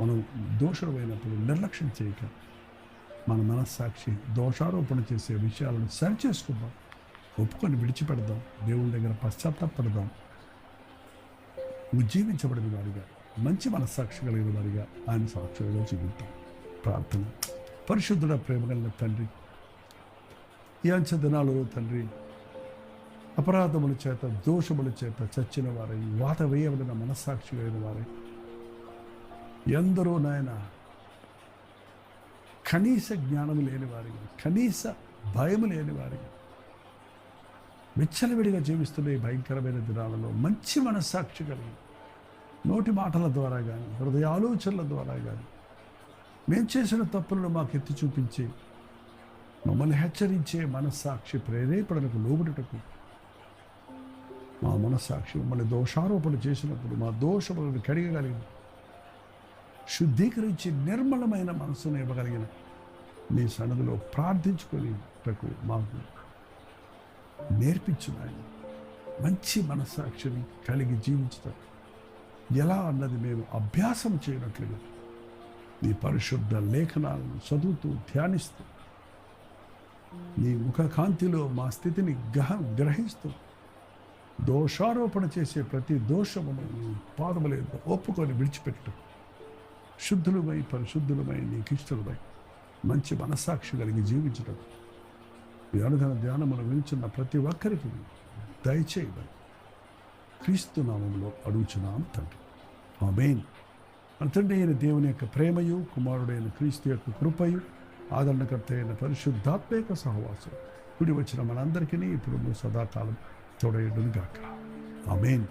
మనం దోషుడమైనప్పుడు నిర్లక్ష్యం చేయక మన మనస్సాక్షి దోషారోపణ చేసే విషయాలను సరిచేసుకుందాం ఒప్పుకొని విడిచిపెడదాం. దేవుని దగ్గర పశ్చాత్తాపడదాం ఉజ్జీవించబడిన వారిగా మంచి మనస్సాక్షి కలిగిన వారిగా ఆయన సాక్షులుగా జీవితాం ప్రార్థన. పరిశుద్ధుడ ప్రేమ కలిగిన తండ్రి ఈ అంచె దినాలలో తండ్రి అపరాధముల చేత దోషముల చేత చచ్చిన వారై వాత వేయబడిన మనస్సాక్షి కలిగిన వారై ఎందరో నాయన కనీస జ్ఞానం లేని వారికి కనీస భయం లేని వారికి విచ్చలవిడిగా జీవిస్తున్న ఈ భయంకరమైన దినాలలో మంచి మనస్సాక్షి కలిగి నోటి మాటల ద్వారా కానీ హృదయ ఆలోచనల ద్వారా కానీ మేము చేసిన తప్పులను మాకు ఎత్తి చూపించి మమ్మల్ని హెచ్చరించే మనస్సాక్షి ప్రేరేపణకు లోబడటకు మా మనస్సాక్షి మమ్మల్ని దోషారోపణ చేసినప్పుడు మా దోషములను కడిగగలిగింది శుద్ధీకరించి నిర్మలమైన మనసును ఇవ్వగలిగిన నీ సన్నదిలో ప్రార్థించుకొని మాకు నేర్పించు నాయన మంచి మనస్సాక్షిని కలిగి జీవించుతాం. ఎలా అన్నది మేము అభ్యాసం చేయనట్లుగా నీ పరిశుద్ధ లేఖనాలను చదువుతూ ధ్యానిస్తూ నీ ముఖకాంతిలో మా స్థితిని గ్రహ గ్రహిస్తూ దోషారోపణ చేసే ప్రతి దోషమును నీ పాదములేదు ఒప్పుకొని విడిచిపెట్టడం శుద్ధులమై పరిశుద్ధులమై నీకు మంచి మనస్సాక్షి కలిగి జీవించడం ఈ అనుదిన ధ్యానమును వించున్న ప్రతి ఒక్కరికి దయచేయమని క్రీస్తు నామంలో అడుగుచున్నాం తండ్రి. ఆమేన్. మన తండ్రి అయిన దేవుని యొక్క ప్రేమయు కుమారుడైన క్రీస్తు యొక్క కృపయు ఆదరణకర్త అయిన పరిశుద్ధాత్మక సహవాసం. కుడి వచ్చిన మనందరికీ ఇప్పుడు సదాకాలం తోడేయుడును గాక ఆమేన్.